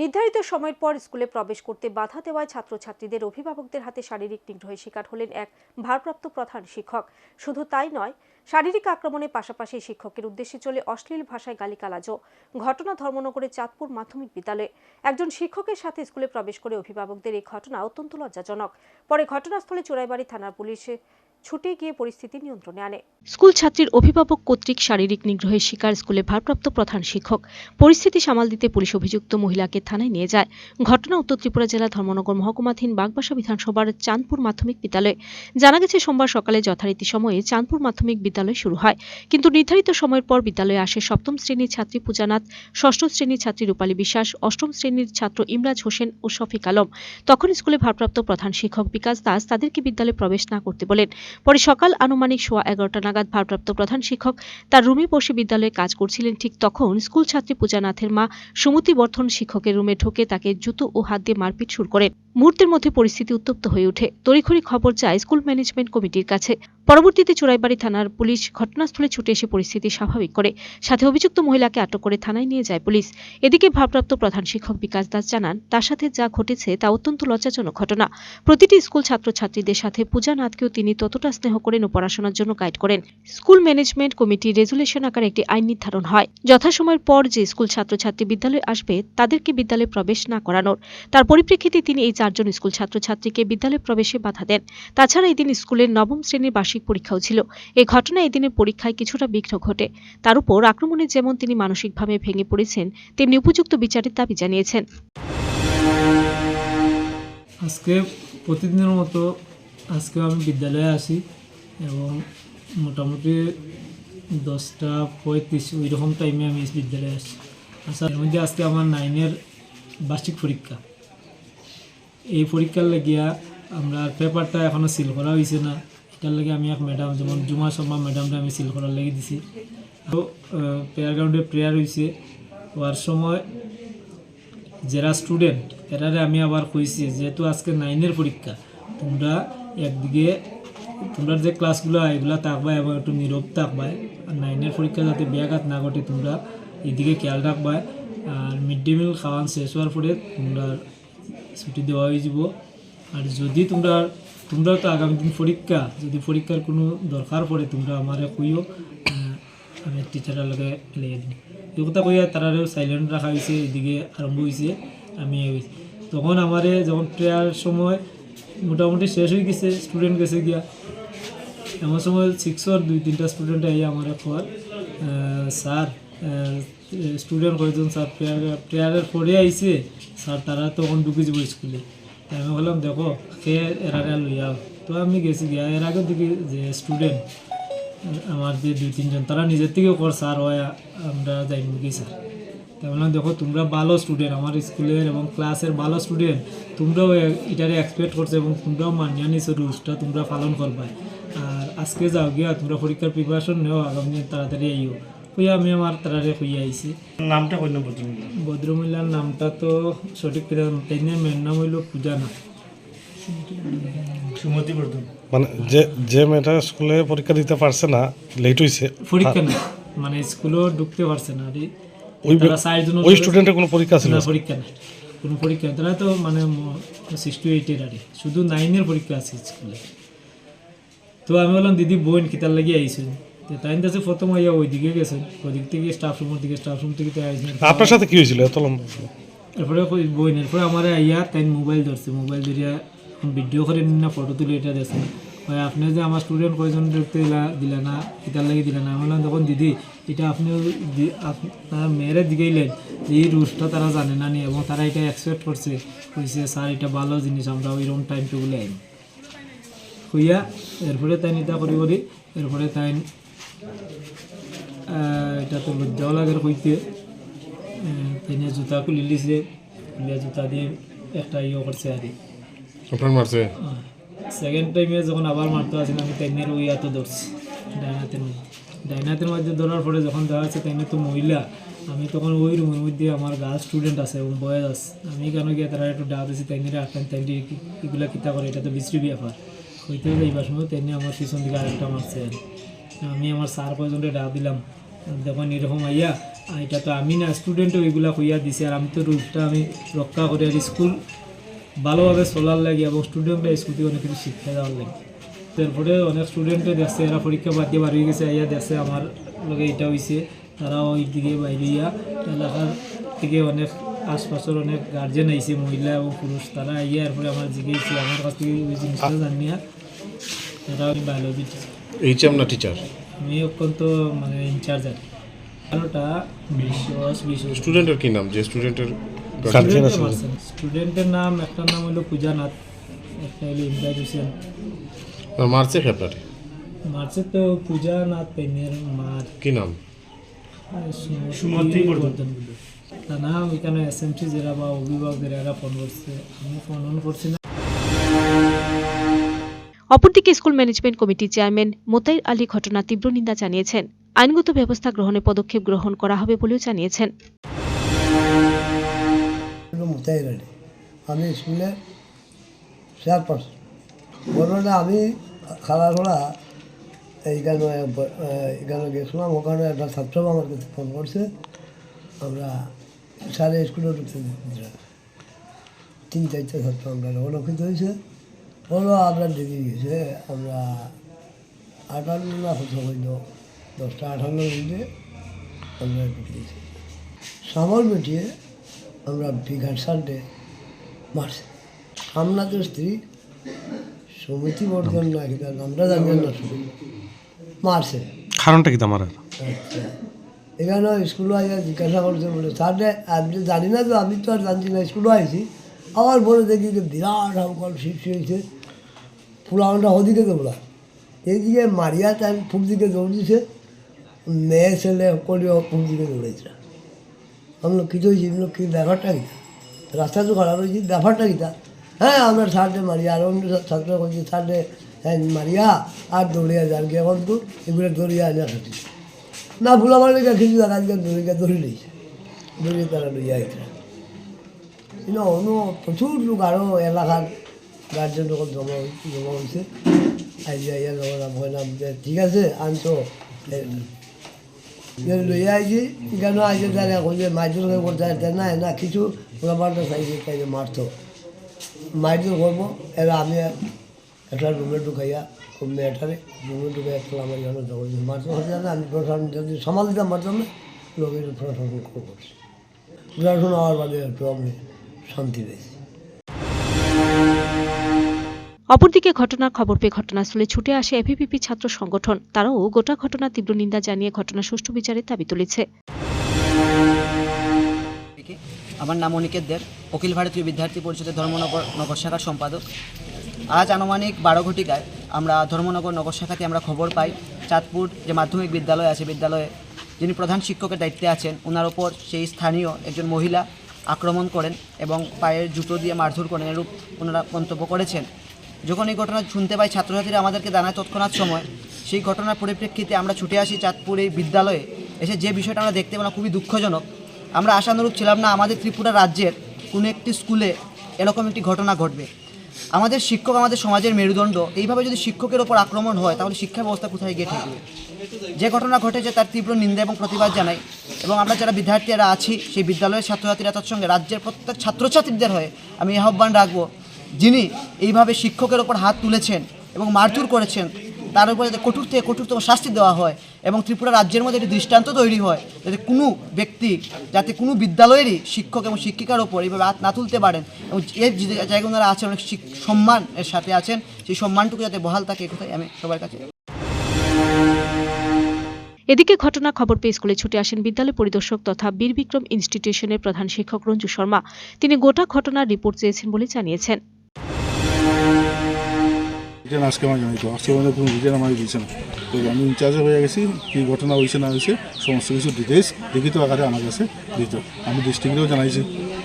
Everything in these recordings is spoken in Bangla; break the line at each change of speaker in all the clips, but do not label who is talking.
নির্ধারিত সময়ের পর স্কুলে প্রবেশ করতে বাধা দেওয়ায় ছাত্রছাত্রীদের অভিভাবকদের হাতে শারীরিক নিগ্রহের শিকার হলেন এক ভারপ্রাপ্ত প্রধান শিক্ষক। শুধু তাই নয়, শারীরিক আক্রমণের পাশাপাশি শিক্ষকের উদ্দেশ্যে চলে অশ্লীল ভাষায় গালিগালাজও। ঘটনা ধর্মনগরের চাঁদপুর মাধ্যমিক বিদ্যালয়ে একজন শিক্ষকের সাথে স্কুলে প্রবেশ করে অভিভাবকদের এই ঘটনা অত্যন্ত লজ্জাজনক। পরে ঘটনাস্থলে চোরাইবাড়ি থানার পুলিশে ছুটে গিয়ে পরিস্থিতি নিয়ন্ত্রণে আনে। স্কুল ছাত্রীর অভিভাবক কর্তৃক শারীরিক নিগ্রহের শিকার স্কুলে ভারপ্রাপ্ত প্রধান শিক্ষক। পরিস্থিতি সামাল দিতে পুলিশ অভিযুক্ত মহিলাকে থানায় নিয়ে যায়। ঘটনা উত্তর ত্রিপুরা জেলা ধর্মনগর মহকুমাধীন বাগবাসা বিধানসভার চাঁদপুর মাধ্যমিক বিদ্যালয়ে। জানা গেছে, সোমবার সকালে যথারীতি সময়ে চাঁদপুর মাধ্যমিক বিদ্যালয় শুরু হয়। কিন্তু নির্ধারিত সময়ের পর বিদ্যালয়ে আসে সপ্তম শ্রেণির ছাত্রী পূজানাথ, ষষ্ঠ শ্রেণির ছাত্রী রূপালী বিশ্বাস, অষ্টম শ্রেণির ছাত্র ইমরাজ হোসেন ও শফিক আলম। তখন স্কুলে ভারপ্রাপ্ত প্রধান শিক্ষক বিকাশ দাস তাদেরকে বিদ্যালয়ে প্রবেশ না করতে বলেন। পরে সকাল আনুমানিক সোয়া এগারোটা নাগাদ ভারপ্রাপ্ত প্রধান শিক্ষক তার রুমে বসে বিদ্যালয়ে কাজ করছিলেন। ঠিক তখন স্কুল ছাত্রী পূজানাথের মা সুমতি বর্ধন শিক্ষকের রুমে ঢুকে তাকে জুতো ও হাত দিয়ে মারপিট শুরু করেন মুহূর্তের মধ্যে পরিস্থিতি উত্তপ্ত হয়ে ওঠে। তড়িঘড়ি খবর যায় স্কুল ম্যানেজমেন্ট কমিটির কাছে। পরবর্তীতে চোরাইবাড়ি থানার পুলিশ ঘটনাস্থলে ছুটে এসে পরিস্থিতি স্বাভাবিক করে। সাথে অভিযুক্ত মহিলাকে আটক করে থানায় নিয়ে যায় পুলিশ। এদিকে ভারপ্রাপ্ত প্রধান শিক্ষক বিকাশ দাস জানান, তার সাথে যা ঘটেছে তা অত্যন্ত লজ্জাজনক ঘটনা। প্রতিটি স্কুল ছাত্রছাত্রীদের সাথে পূজা নাথকেও তিনি ততটা স্নেহ করেন ও পড়াশোনার জন্য গাইড করেন। স্কুল ম্যানেজমেন্ট কমিটি রেজুলেশন আকারে একটি আইন নির্ধারণ হয়। যথাসময়ের পর যে স্কুল ছাত্রছাত্রী বিদ্যালয়ে আসবে, তাদেরকে বিদ্যালয়ে প্রবেশ না করানোর। তার পরিপ্রেক্ষিতে তিনি এই চারজন স্কুল ছাত্রছাত্রীকে বিদ্যালয়ে প্রবেশে বাধা দেন। তাছাড়া এই দিন স্কুলের নবম শ্রেণির বার্ষিক পরীক্ষাও ছিল। এই ঘটনায় এই দিনের পরীক্ষায় কিছুটা বিঘ্ন ঘটে। তার উপর আক্রমণে যেমন তিনি মানসিকভাবে ভেঙে পড়েছেন, তেমনি উপযুক্ত বিচারের দাবি জানিয়েছেন।
আজকে প্রতিদিনের মতো আজকে আমি বিদ্যালয়ে আসি এবং মোটামুটি দশটা পঁয়ত্রিশ ওই রকম টাইমে আমি বিদ্যালয়ে আসি আসার মধ্যে আজকে আমার নাইনের বার্ষিক পরীক্ষা। এই পরীক্ষার লাগিয়া আমরা পেপারটা এখনও সিল করা হয়েছে না। এটার লাগে আমি এক ম্যাডাম যেমন জুমা শর্মা ম্যাডামটা আমি সিল করার লেগে দিছি। তো প্রেয়ার গ্রাউন্ডে প্রেয়ার হয়েছে হওয়ার সময় যারা স্টুডেন্ট এরারে আমি আবার কইছি, যেহেতু আজকে নাইনের পরীক্ষা, তোমরা একদিকে তোমরা যে ক্লাসগুলো এগুলো থাকবা এবং একটু নীরব থাকবা। আর নাইনের পরীক্ষা যাতে ব্যাঘাত না ঘটে, তোমরা এদিকে খেয়াল রাখবা। আর মিড ডে মিল খাওয়ান শেষ হওয়ার পরে তোমরা ছুটি দেওয়া হয়ে যাব। আর যদি তোমরা তোমরা তো আগামী দিন পরীক্ষা, যদি পরীক্ষার কোনো দরকার পড়ে, তোমরা আমারে কইও। আমি টিচারের লগে লেগে দিই এই কথা কইয়া তারারেও সাইলেন্ট রাখা হয়েছে এদিকে আরম্ভ হয়েছে আমি তখন আমারে যখন প্রেয়ার সময় মোটামুটি শেষ হয়ে গেছে স্টুডেন্ট গেছে গিয়া। এমন সময় সিক্সর দুই, তিনটা স্টুডেন্ট আই আমার খোয়ার স্যার স্টুডেন্ট কয়েকজন স্যার প্রেয়ার প্রেয়ারের পরে আইছে। স্যার, তারা তখন ঢুকে যাব স্কুলে তাই আমি বললাম, দেখো সে এরারে লইয়া তো আমি গেছি গিয়া, এর আগে দিকে যে স্টুডেন্ট আমার যে দুই, তিনজন, তারা নিজের থেকেও কর স্যার হয় আমরা যাই কি, স্যার? বললাম দেখো তোমরা ভালো স্টুডেন্ট আমার স্কুলের এবং ক্লাসের ভালো স্টুডেন্ট তোমরাও এটারে এক্সপেক্ট করছ এবং তোমরাও মানিয়ে নিছো রুলসটা তোমরা পালন করবা। আর আজকে যাও গিয়া তোমরা পরীক্ষার প্রিপারেশন নেও আগামী দিন তাড়াতাড়ি আইও। কইয়া আমি আমার তারারে হইয়া আইছি।
নামটা কই নম্বর
ভদ্রমহিলার নামটা তো সঠিক তাই মেয়ের নাম হইল পূজা না
সুমতি বর্ধন।
মানে যে যে মেয়েটা স্কুলে পরীক্ষা দিতে পারছে না লেট হয়েছে
পরীক্ষা না মানে স্কুলেও ঢুকতে পারছে না তারা চারজন
ওই স্টুডেন্টের কোনো পরীক্ষা ছিল
না? পরীক্ষা নেই। কোনো পরীক্ষা তারা তো মানে সিক্স টু এইটের আরে শুধু নাইনের পরীক্ষা আছে স্কুলে তো আমি বললাম দিদি বোন কিতার লাগি আইসেন তো তাই কাছে প্রথম আইয়া ওই দিকে গেছেন। ওই দিক থেকে স্টাফ রুমের দিকে স্টাফ রুম থেকে আইসেন
আপনার সাথে কি হয়েছিল এত লম্বা
এরপরে বই এরপরে আমার আইয়া তাই মোবাইল ধরছে। মোবাইল ধরিয়া ভিডিও করে নিন না ফটো তুলে এটা দেখছে। আপনি যে আমার স্টুডেন্ট কয়জন দেখতে দিলা দিলা না এটার লাগে দিলা না? আমি বললাম তখন দিদি এটা আপনি আপনার মেয়েরে দিকেইলেন যে এই রুলসটা তারা জানে না নি এবং তারা এটা অ্যাকসেপ্ট করছে। কইছে স্যার এটা ভালো জিনিস আমরা ওইরকম টাইম টেবিলে আইন। হইয়া এরপরে তাই এটা করি করি এরপরে তাই এটা তো লজ্জাও লাগে কইতে। তিনি জুতা খুলি লিছে খুলিয়া জুতা দিয়ে একটা ইয়ে করছে আর। সেকেন্ড টাইমে যখন আবার মারতে আসেন আমি তাইনের ওই হাতে ধরছি। ডাইনাতের মধ্যে। ডাইনাতের মধ্যে ধরার পরে যখন দেওয়া আছে তাইনে তো মহিলা, আমি তখন ওই রুমের মধ্যে আমার গার্ল স্টুডেন্ট আছে এবং বয়েজ আছে। আমি কেন গিয়ে তারা একটু ডাক দিয়েছি তাইনের আটকান তাইনি এগুলা কিতা করে, এটা তো বিশ্রী ব্যাপার। হইতে হলে এইবার সময় তাইনি আমার পিছন দিকে আরেকটা মারছে আমি আমার স্যার পর্যন্ত ডাক দিলাম। দেখুন, এরকম আইয়া এটা তো আমি না স্টুডেন্টও এগুলা কইয়া দিছে। আর আমি তো রুলটা আমি রক্ষা করে, আর স্কুল ভালোভাবে চলার লাগে এবং স্টুডেন্টরা স্কুল থেকে অনেক কিছু শিক্ষা দেওয়ার লাগে। তারপরে অনেক স্টুডেন্টে দেখছে এরা পরীক্ষা বাদ দিয়ে বার হয়ে গেছে আইয়া দেখছে আমার লগে এটা হয়েছে তারা ওই দিকে বাইরে ইয়া এলাকার থেকে অনেক আশপাশের অনেক গার্জেন আইছে মহিলা এবং পুরুষ তারা আইয়া এরপরে আমার জিজ্ঞেস আমার কাছ থেকে ওই জিনিসটা জানিয়া তারা আমি বায়োলজি
এইচএম না টিচার
আমি অত্যন্ত মানে ইনচার্জ আর বিশ বিশ
স্টুডেন্টের কি নাম? যে স্টুডেন্টের
স্টুডেন্টের নাম একটা নাম হলো পূজা নাথ একটা হলো ইমদাদ হোসেন।
মারছে
তো পূজা নাথ পেনের মার।
কি নাম?
সুমতি বর্ধন। তা না ওইখানে এস এম যারা বা ফোন করছে। আমি ফোন অন করছি না।
অপরদিকে স্কুল ম্যানেজমেন্ট কমিটির চেয়ারম্যান মোতাইর আলী ঘটনা তীব্র নিন্দা জানিয়েছেন। আইনগত ব্যবস্থা গ্রহণে পদক্ষেপ গ্রহণ করা হবে বলেও জানিয়েছেন।
আমি স্কুলে চেয়ারপারসন আমি খালাখোলা এইখানে এখানে গেছিলাম? ওখানে একটা ছাত্র আমার কাছে ফোন করছে। আমরা সারে স্কুলে ঢুকতে তিন, চারটে ছাত্র আমরা রক্ষিত হয়েছে। হলো আমরা দেরি গেছে। আমরা আটান্ন না কত হইল দশটা আঠান্ন মিনিটে আমরা ঢুকিয়েছি সামল মিটিয়ে আমরা বিঘাট সানডে মারছে। সামনাথের স্ত্রী সমিতি বর্ধন না কি তার নামটা জানবেন না শুধু। মারছে।
কারণটা কি তোমার?
আচ্ছা। এখানে স্কুলে আইয়া জিজ্ঞাসা করছে বলে স্যারে আপনি জানি না তো আমি তো আর জানছি না স্কুলে আইছি। আবার বলে দেখি যে বিরাট হামকল সৃষ্টি হয়েছে। পুরানটা ওদিকে দৌড়া। এইদিকে মারিয়া তাই পূব দিকে দৌড় দিছে। মেয়ে ছেলে করিও পূব দিকে দৌড়েছে আমরা কিছু হয়েছি এগুলো কি? ব্যাপারটা কি? রাস্তা তো খারাপ হয়েছে ব্যাপারটা কিটা হ্যাঁ আমরা ছাড়তে মারি আর অন্য ছাত্র করছি ছাড়তে হ্যাঁ মারিয়া, আর দৌড়িয়া যান কি এখন তো এগুলো দৌড়িয়া আনা খাচ্ছি না, ভুলা মারলে কিছু দেখা দিকে দৌড়িয়া দৌড়ি লইছে দৌড়িয়ে তারা লইয়া আইছে। কিন্তু অন্য প্রচুর লোক আরও এলাকার গার্জেন যখন জমা জমা হয়েছে আইয়া আইয়া জমা ভয়নাম যে, ঠিক আছে আনতো লইয়া আইছি, কেন আইছে তারা এখন যে মাইদুর করতে না না, কিছু ব্যাপারটা চাইছে, তাই মারতো। মাইদুর করব এবার আমি একটা রুমে ঢুকাইয়া খুব মেয়েটারে, রুমে ঢুকাই একটা আমার যেন জগৎ মারতে হচ্ছে না আমি প্রশাসন যদি সামাল দিতাম না লোকের প্রশাসন করছি। প্রশাসন হওয়ার বাদে একটু আমি শান্তি পেয়েছি।
অপরদিকে ঘটনার খবর পেয়ে ঘটনাস্থলে ছুটে আসে এভিপিপি ছাত্র সংগঠন। তারাও গোটা ঘটনার তীব্র নিন্দা জানিয়ে ঘটনা সুষ্ঠু বিচারের দাবি তুলেছে।
আমার নাম অনিকেত দেব অখিল ভারতীয় বিদ্যার্থী পরিষদের ধর্মনগর নগর শাখার সম্পাদক। আজ আনুমানিক বারো ঘটিকায় আমরা ধর্মনগর নগর শাখাতে আমরা খবর পাই, চাঁদপুর যে মাধ্যমিক বিদ্যালয় আছে, বিদ্যালয়ে যিনি প্রধান শিক্ষকের দায়িত্বে আছেন ওনার ওপর সেই স্থানীয় একজন মহিলা আক্রমণ করেন এবং পায়ের জুতো দিয়ে মারধর করেন এরূপ ওনারা মন্তব্য করেছেন। যখন এই ঘটনা শুনতে পাই, ছাত্রছাত্রীরা আমাদেরকে জানায় তৎক্ষণাৎ সময়, সেই ঘটনার পরিপ্রেক্ষিতে আমরা ছুটে আসি চাঁদপুর এই বিদ্যালয়ে। এসে যে বিষয়টা আমরা দেখতে পেলাম, খুবই দুঃখজনক। আমরা আশানুরূপ ছিলাম না, আমাদের ত্রিপুরা রাজ্যের কোনো একটি স্কুলে এরকম একটি ঘটনা ঘটবে। আমাদের শিক্ষক, আমাদের সমাজের মেরুদণ্ড, এইভাবে যদি শিক্ষকের ওপর আক্রমণ হয়, তাহলে শিক্ষা ব্যবস্থা কোথায় গিয়ে ঠেকবে যে ঘটনা ঘটেছে তার তীব্র নিন্দা এবং প্রতিবাদ জানাই এবং আমরা যারা বিদ্যার্থীরা আছি, সেই বিদ্যালয়ের ছাত্রছাত্রীরা তার সঙ্গে রাজ্যের প্রত্যেক ছাত্রছাত্রীদের হয়ে আমি আহ্বান রাখব, যিনি এইভাবে শিক্ষকের ওপর হাত তুলেছেন এবং মারধর করেছেন তার উপরে যাতে কঠোর থেকে কঠোরতম শাস্তি দেওয়া হয় এবং ত্রিপুরা রাজ্যের মধ্যে একটি দৃষ্টান্ত তৈরি হয় যাতে কোনো ব্যক্তি, যাতে কোনো বিদ্যালয়েরই শিক্ষক এবং শিক্ষিকার ওপর এইভাবে হাত না তুলতে পারেন এবং এর যে জায়গায় ওনারা আছেন, অনেক সম্মান এর সাথে আছেন, সেই সম্মানটুকু যাতে বহাল থাকে এ কথাই আমি সবার কাছে
এদিকে ঘটনা খবর পেয়ে স্কুলে ছুটে আসেন বিদ্যালয় পরিদর্শক তথা বীর বিক্রম ইনস্টিটিউশনের প্রধান শিক্ষক রঞ্জু শর্মা। তিনি গোটা ঘটনার রিপোর্ট চেয়েছেন বলে জানিয়েছেন।
রিটার্ন আজকে আমার জানাইতো আজকে আমাদের কোনো রিটার্ন আমার দিয়েছে না। তো আমি ইনচার্জে হয়ে গেছি, কী ঘটনা হয়েছে না হয়েছে, সমস্ত কিছু ডিটেলস লিখিত আকারে আমার কাছে দিত। আমি ডিস্ট্রিক্টেও জানাইছি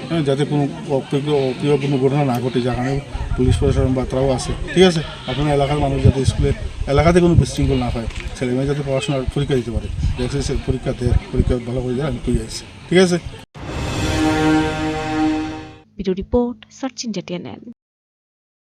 হ্যাঁ যাতে কোনো অপ্রিয় অপ্রিয় কোনো ঘটনা না ঘটে যেখানে পুলিশ প্রশাসন বা তারাও আছে। ঠিক আছে, আপনার এলাকার মানুষ যাতে স্কুলে, এলাকাতে কোনো বিশৃঙ্খল না হয়, ছেলেমেয়ে যাতে পড়াশোনার পরীক্ষা দিতে পারে। দেখছি পরীক্ষা দেয়, পরীক্ষা ভালো করে যায় আমি পেয়ে যাচ্ছি। ঠিক আছে?
Report India TNN